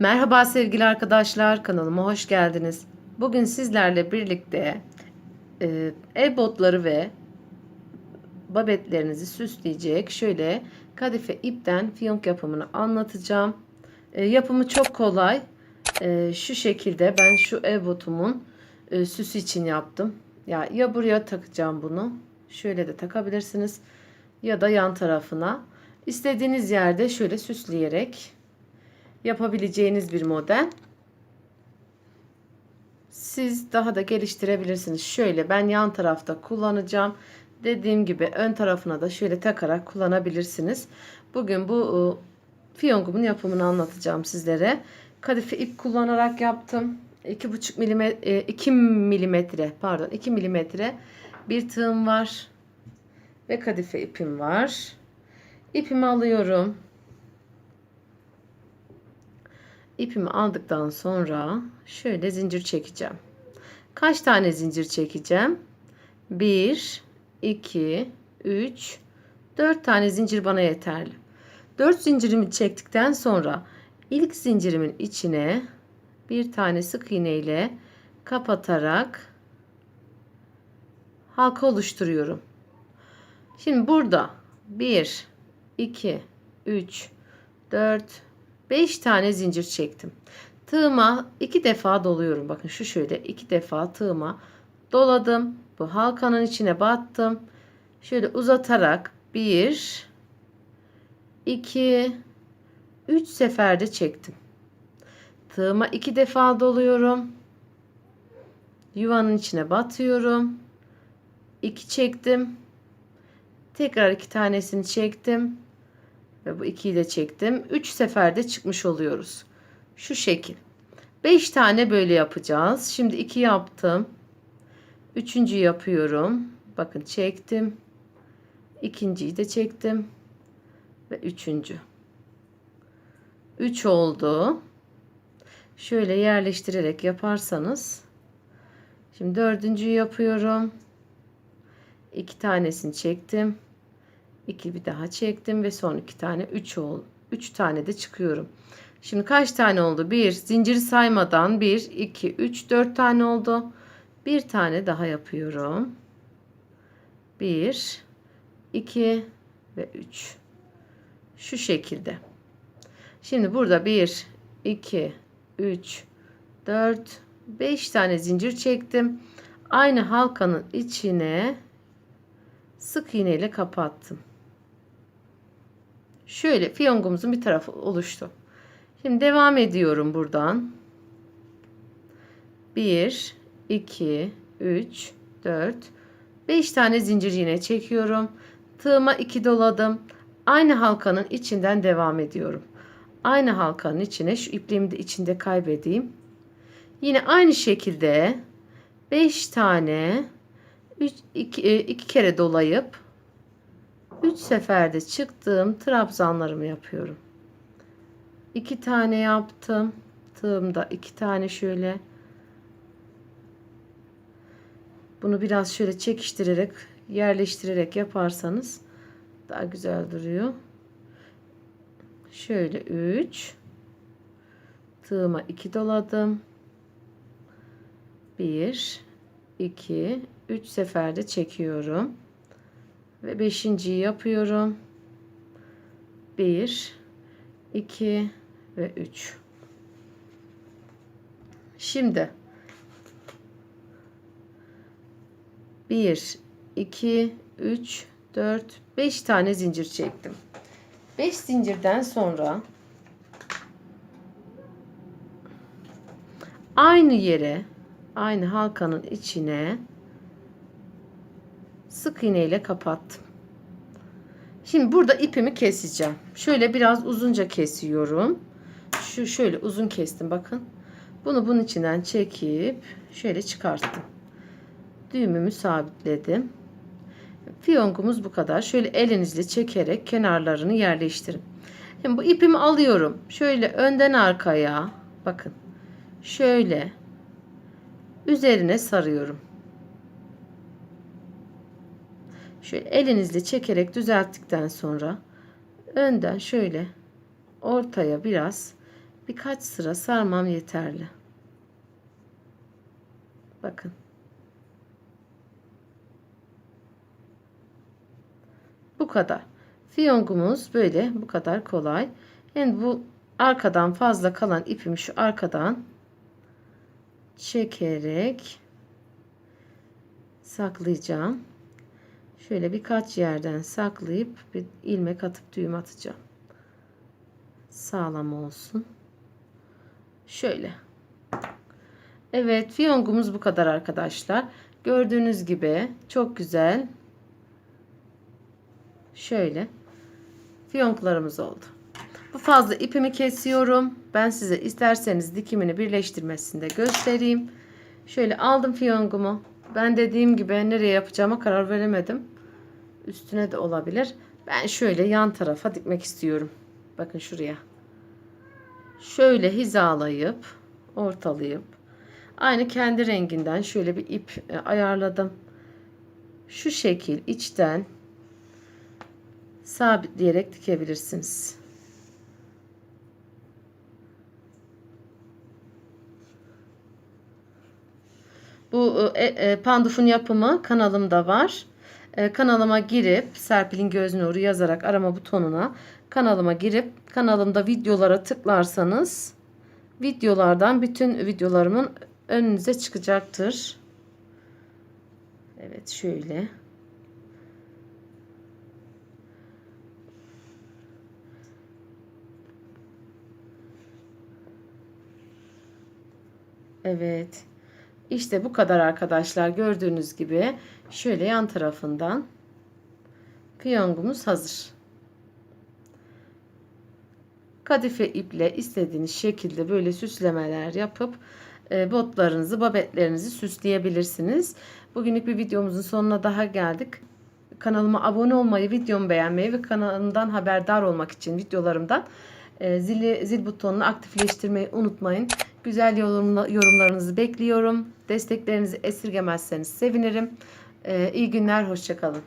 Merhaba sevgili arkadaşlar, kanalıma hoş geldiniz. Bugün sizlerle birlikte e, e-botları ve babetlerinizi süsleyecek şöyle kadife ipten fiyonk yapımını anlatacağım. E, yapımı çok kolay. E, şu şekilde ben şu e-botumun e, süsü için yaptım. Ya, ya buraya takacağım bunu. Şöyle de takabilirsiniz. Ya da yan tarafına. İstediğiniz yerde şöyle süsleyerek yapabileceğiniz bir model. Siz daha da geliştirebilirsiniz. Şöyle ben yan tarafta kullanacağım. Dediğim gibi ön tarafına da şöyle takarak kullanabilirsiniz. Bugün bu e, fiyongumun yapımını anlatacağım sizlere. Kadife ip kullanarak yaptım. 2,5 milimetre 2 milimetre pardon 2 milimetre bir tığım var ve kadife ipim var. İpimi alıyorum. İpimi aldıktan sonra şöyle zincir çekeceğim. Kaç tane zincir çekeceğim? 1, 2, 3, 4 tane zincir bana yeterli. 4 zincirimi çektikten sonra ilk zincirimin içine bir tane sık iğne ile kapatarak halka oluşturuyorum. Şimdi burada 1, 2, 3, 4, 5 tane zincir çektim. Tığıma 2 defa doluyorum. Bakın şu şöyle 2 defa tığıma doladım. Bu halkanın içine battım. Şöyle uzatarak 1 2 3 seferde çektim. Tığıma 2 defa doluyorum. Yuvanın içine batıyorum. 2 çektim. Tekrar 2 tanesini çektim. Ve bu ikiyi de çektim. 3 seferde çıkmış oluyoruz. Şu şekil. 5 tane böyle yapacağız. Şimdi 2 yaptım. Üçüncü yapıyorum. Bakın çektim. İkinciyi de çektim. Ve üçüncü. 3 oldu. Şöyle yerleştirerek yaparsanız. Şimdi dördüncüyü yapıyorum. İki tanesini çektim. 2 bir daha çektim ve son 2 tane 3 oldu. 3 tane de çıkıyorum. Şimdi kaç tane oldu? 1 zinciri saymadan 1 2 3 4 tane oldu. Bir tane daha yapıyorum. 1 2 ve 3. Şu şekilde. Şimdi burada 1 2 3 4 5 tane zincir çektim. Aynı halkanın içine sık iğne ile kapattım. Şöyle fiyongumuzun bir tarafı oluştu. Şimdi devam ediyorum buradan. 1, 2, 3, 4, 5 tane zincir yine çekiyorum. Tığıma 2 doladım. Aynı halkanın içinden devam ediyorum. Aynı halkanın içine şu ipliğimi de içinde kaybedeyim. Yine aynı şekilde 5 tane 3 2, 2 kere dolayıp 3 seferde çıktığım trabzanlarımı yapıyorum. 2 tane yaptım. Tığımda 2 tane şöyle. Bunu biraz şöyle çekiştirerek, yerleştirerek yaparsanız daha güzel duruyor. Şöyle 3 tığıma 2 doladım. 1 2 3 seferde çekiyorum. Ve beşinciyi yapıyorum. 1 2 ve 3. Şimdi 1 2 3 4 5 tane zincir çektim. 5 zincirden sonra aynı yere aynı halkanın içine sık iğne ile kapattım. Şimdi burada ipimi keseceğim. Şöyle biraz uzunca kesiyorum. Şu şöyle uzun kestim bakın. Bunu bunun içinden çekip şöyle çıkarttım. Düğümümü sabitledim. Fiyongumuz bu kadar. Şöyle elinizle çekerek kenarlarını yerleştirin. Şimdi bu ipimi alıyorum. Şöyle önden arkaya bakın. Şöyle üzerine sarıyorum. Şöyle elinizle çekerek düzelttikten sonra önden şöyle ortaya biraz birkaç sıra sarmam yeterli. Bakın. Bu kadar. Fiyongumuz böyle bu kadar kolay. Yani bu arkadan fazla kalan ipimi şu arkadan çekerek saklayacağım. Şöyle birkaç yerden saklayıp bir ilmek atıp düğüm atacağım. Sağlam olsun. Şöyle. Evet fiyongumuz bu kadar arkadaşlar. Gördüğünüz gibi çok güzel. Şöyle. Fiyonklarımız oldu. Bu fazla ipimi kesiyorum. Ben size isterseniz dikimini birleştirmesinde göstereyim. Şöyle aldım fiyongumu. Ben dediğim gibi nereye yapacağıma karar veremedim. Üstüne de olabilir. Ben şöyle yan tarafa dikmek istiyorum. Bakın şuraya. Şöyle hizalayıp ortalayıp aynı kendi renginden şöyle bir ip e, ayarladım. Şu şekil içten sabitleyerek dikebilirsiniz. Bu e, e, pandufun yapımı kanalımda var. E, kanalıma girip Serpil'in Göz Nuru yazarak arama butonuna kanalıma girip kanalımda videolara tıklarsanız videolardan bütün videolarımın önünüze çıkacaktır. Evet şöyle. Evet. İşte bu kadar arkadaşlar. Gördüğünüz gibi şöyle yan tarafından piyongumuz hazır. Kadife iple istediğiniz şekilde böyle süslemeler yapıp e, botlarınızı, babetlerinizi süsleyebilirsiniz. Bugünlük bir videomuzun sonuna daha geldik. Kanalıma abone olmayı, videomu beğenmeyi ve kanalımdan haberdar olmak için videolarımdan e, zili, zil butonunu aktifleştirmeyi unutmayın. Güzel yorumla, yorumlarınızı bekliyorum. Desteklerinizi esirgemezseniz sevinirim. E, iyi günler, hoşçakalın.